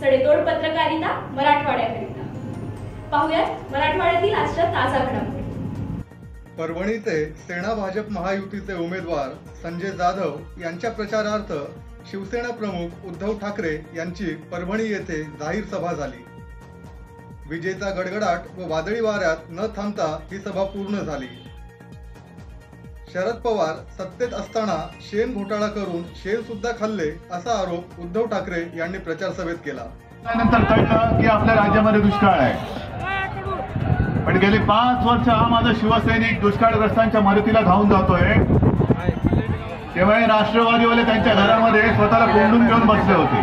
सडेतोड पत्रकारिता मराठवाड्याकरिता. पाहुयात मराठवाड्यातील आजच्या ताजा घडामोडी. परभणीचे सेना भाजप महायुतीचे उमेदवार संजय जाधव यांच्या प्रचारार्थ शिवसेना प्रमुख उद्धव ठाकरे यांची परभणी येथे जाहीर सभा झाली. विजेचा गडगडाट व वादळी वाऱ्यात न थांबता ही सभा पूर्ण झाली. शरद पवार सत्तेत असताना शेण घोटाळा करून शेण सुद्धा खाल्ले असा आरोप उद्धव ठाकरे यांनी प्रचार सभेत केला. त्यानंतर कळलं की आपल्या राज्यामध्ये दुष्काळ आहे. पण गेली पाच वर्ष हा माझा शिवसैनिक दुष्काळग्रस्तांच्या मदतीला धावून जातोय. तेव्हा राष्ट्रवादीवाले त्यांच्या घरामध्ये स्वतःला कोंडून घेऊन बसले होते.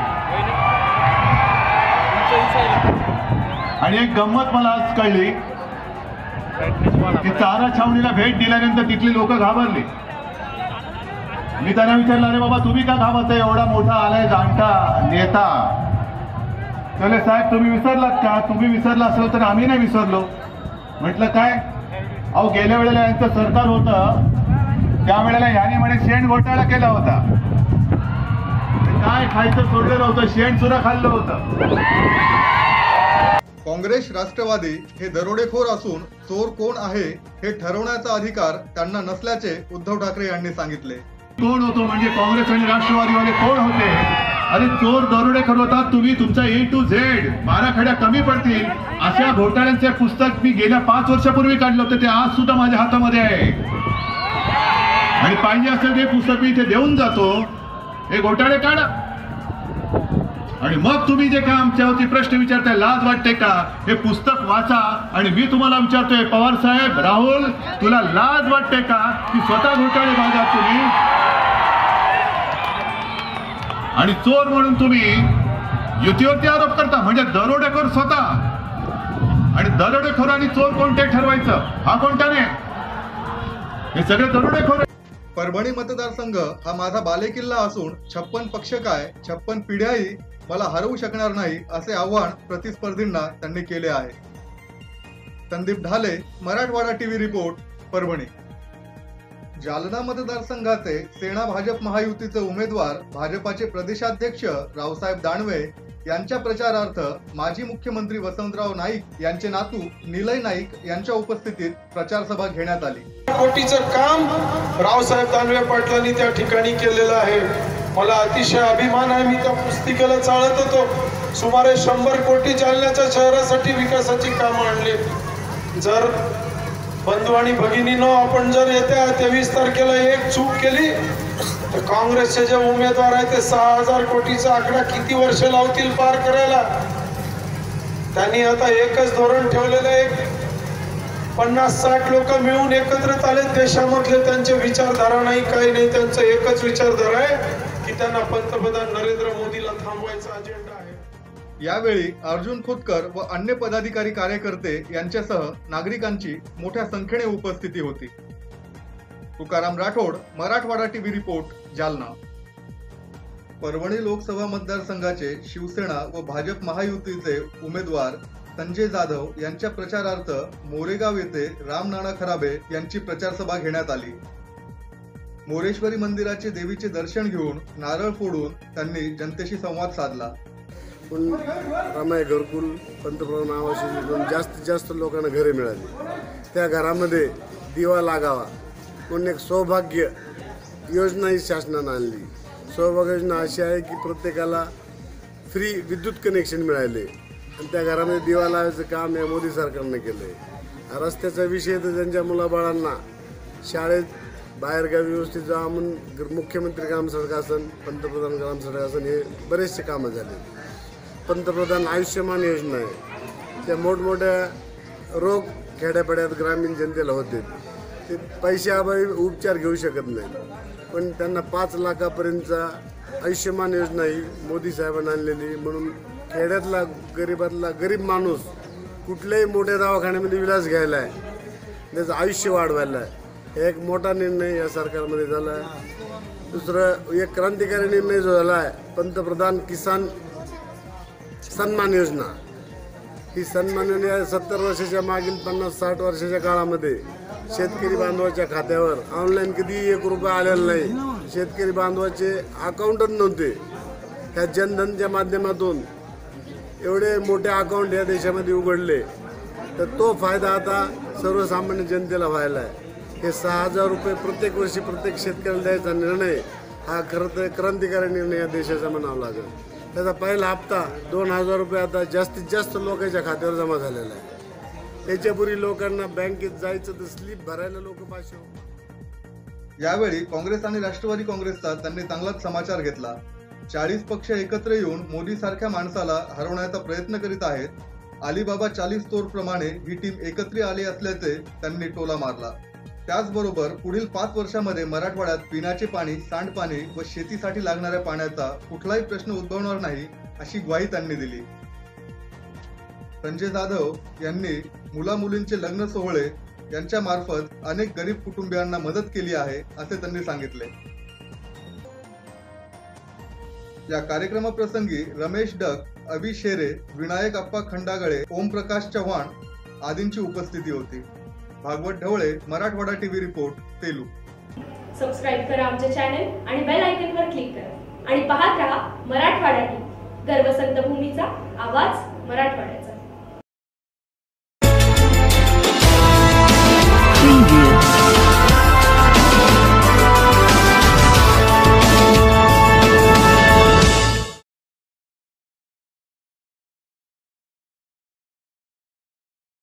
आणि एक गंमत मला आज कळली. ती चारा छावणीला भेट दिल्यानंतर तिथली लोक घाबरली. मी त्यांना विचारलं अरे बाबा तुम्ही का घाबरताय? एवढा मोठा आलाय जाणता नेता. चले साहेब तुम्ही विसरलात का? तुम्ही विसरला असेल तर आम्ही नाही विसरलो. म्हटलं काय? अहो गेल्या वेळेला यांचं सरकार होतं. त्यावेळेला याने म्हणे शेण घोटाळा केला होता. काय खायचं सोडलेलं होतं शेण सुद्धा खाल्लं होतं. काँग्रेस राष्ट्रवादी हे दरोडेखोर असून चोर कोण आहे हे ठरवण्याचा अधिकार त्यांना नसल्याचे उद्धव ठाकरे यांनी सांगितले. कोण होतो म्हणजे काँग्रेस आणि राष्ट्रवादीवाले कोण होते? अरे चोर दरोडेखोर होतात तुम्ही तुमचा ए टू झेड बारा खड्या कमी पडतील. अशा घोटाळ्यांचे पुस्तक मी गेल्या पाच वर्षापूर्वी काढलं होतं ते आज सुद्धा माझ्या हातामध्ये आहे. आणि पाहिजे असेल ते पुस्तक मी इथे देऊन जातो. हे घोटाळे काढा. आणि मग तुम्ही जे काय आमच्यावरती प्रश्न विचारताय लाज वाटते का? हे पुस्तक वाचा आणि मी तुम्हाला विचारतोय पवार साहेब राहुल तुला लाज वाटते का की स्वतः घोटाळे भागात तुम्ही? आणि चोर म्हणून तुम्ही युतीवरती आरोप करता म्हणजे दरोडेखोर स्वतः. आणि दरोडेखोर आणि चोर कोणते ठरवायचं? हा कोणत्याने हे सगळे दरोडेखोर परभणी मतदारसंघ हा माझा बालेकिल्ला असून छप्पन पक्ष काय छप्पन पिढ्याही मला हरवू शकणार नाही असे आव्हान प्रतिस्पर्धींना त्यांनी केले आहे. Sandeep Dhale Marathwada TV report Parbhani. Jalna मतदारसंघाचे सेना भाजप महायुतीचे उमेदवार भाजपाचे प्रदेशाध्यक्ष रावसाहेब दानवे यांच्या प्रचारार्थ माजी मुख्यमंत्री वसंतराव नाईक यांचे नातू निलय नाईक यांच्या उपस्थितीत प्रचार सभा घेण्यात आली. कोटीचं काम रावसाहेब दानवे पाटलांनी त्या ठिकाणी केलेलं आहे. मला अतिशय अभिमान आहे मी त्या पुस्तिकेला चालत होतो. सुमारे शंभर कोटी जालन्याच्या शहरासाठी विकासाची कामं आणली. जर बंधू आणि भगिनीनो आपण जर येत्या तेवीस तारखेला एक चूक केली तर काँग्रेसचे जे उमेदवार आहेत ते सहा हजार कोटीचा आकडा किती वर्ष लावतील पार करायला? त्यांनी आता एकच धोरण ठेवलेलं आहे. पन्नास साठ लोक मिळून एकत्रित आले देशामधले त्यांचे विचारधारा नाही काही नाही त्यांचं एकच विचारधारा आहे. त्यांना पंतप्रधान नरेंद्र मोदीला थांबवायचा अजेंडा आहे. यावेळी अर्जुन खोतकर व अन्य पदाधिकारी कार्यकर्ते यांच्यासह नागरिकांची मोठ्या संख्येने उपस्थिती होती. Tukaram Rathod Marathwada TV report Jalna. Parbhani Lok Sabha मतदारसंघाचे शिवसेना व भाजप महायुतीचे उमेदवार संजय जाधव यांच्या प्रचारार्थ मोरेगाव येथे रामनाना खराबे यांची प्रचार सभा घेण्यात आली. मोरेश्वरी मंदिराचे देवीचे दर्शन घेऊन नारळ फोडून त्यांनी जनतेशी संवाद साधला. पण रामाय घरकुल पंतप्रधान आवास योजनेतून जास्तीत जास्त लोकांना घरे मिळाली. त्या घरामध्ये दिवा लागावा. म्हणून एक सौभाग्य योजना ही शासनानं आणली. सौभाग्य योजना अशी आहे की प्रत्येकाला फ्री विद्युत कनेक्शन मिळाले. आणि त्या घरामध्ये दिवा लावायचं काम या मोदी सरकारनं केलं आहे रस्त्याचा विषय तर त्यांच्या मुलाबाळांना. शाळेत बाहेरगावी व्यवस्थित जा म्हणून ग- मुख्यमंत्री ग्रामसडक असन पंतप्रधान ग्रामसडक असन हे बरेचसे कामं झाले. पंतप्रधान आयुष्यमान योजना आहे. त्या मोठमोठ्या रोग खेड्यापाड्यात ग्रामीण जनतेला होते. ते पैशाअभावी उपचार घेऊ शकत नाहीत. पण त्यांना पाच लाखापर्यंतचा आयुष्यमान योजना ही मोदी साहेबांनी आणलेली म्हणून खेड्यातला गरीबातला गरीब माणूस कुठल्याही मोठ्या दवाखान्यामध्ये विलास घ्यायला आहे. त्याचं आयुष्य वाढवायला आहे. एक मोठा निर्णय या सरकारमध्ये झाला. आहे दुसरं एक क्रांतिकारी निर्णय जो झाला आहे पंतप्रधान किसान सन्मान योजना. ही सन्मान योजना सत्तर वर्षाच्या मागील पन्नास साठ वर्षाच्या काळामध्ये शेतकरी बांधवाच्या खात्यावर. ऑनलाईन कधीही एक रुपया आलेला नाही. शेतकरी बांधवाचे अकाउंटच नव्हते. ह्या जनधनच्या माध्यमातून एवढे मोठे अकाउंट या देशामध्ये उघडले. तर तो फायदा आता सर्वसामान्य जनतेला व्हायला आहे. हे सहा हजार रुपये प्रत्येक वर्षी प्रत्येक शेतकऱ्याला द्यायचा निर्णय हा खरं तर क्रांतिकारी निर्णय या देशाचा म्हणावा लागेल. त्याचा पहिला हप्ता दोन हजार रुपये आता जास्तीत जास्त लोकांच्या खात्यावर जमा झालेला आहे. त्याच्यापूर्वी लोकांना बँकेत जायचं तर स्लीप भरायला लोक पाचशे यावेळी काँग्रेस आणि राष्ट्रवादी काँग्रेसचा त्यांनी चांगलाच समाचार घेतला. चाळीस पक्ष एकत्र येऊन मोदी सारख्या माणसाला हरवण्याचा प्रयत्न करीत आहेत. अलिबाबा चाळीस तोर प्रमाणे ही टीम एकत्र आली असल्याचे त्यांनी टोला मारला. त्याचबरोबर पुढील पाच वर्षामध्ये मराठवाड्यात पिण्याचे पाणी सांडपाणी व शेतीसाठी लागणाऱ्या पाण्याचा कुठलाही प्रश्न उद्भवणार नाही अशी ग्वाही त्यांनी दिली. संजय जाधव यांनी मुला मुलींचे लग्न सोहळे यांच्या मार्फत अनेक गरीब कुटुंबियांना मदत केली आहे असे त्यांनी सांगितले. या कार्यक्रमाप्रसंगी रमेश डक अभि शेरे विनायक अप्पा खंडागळे ओमप्रकाश चव्हाण आदींची उपस्थिती होती. भागवत ढवळे मराठवाडा टीव्ही रिपोर्ट तेलू सबस्क्राईब करा आमचे चॅनल आणि बेल आयकॉनवर क्लिक करा. आणि पाहत राहा मराठवाडा टीव्ही. गर्व संतभूमीचा आवाज मराठवाड्यात.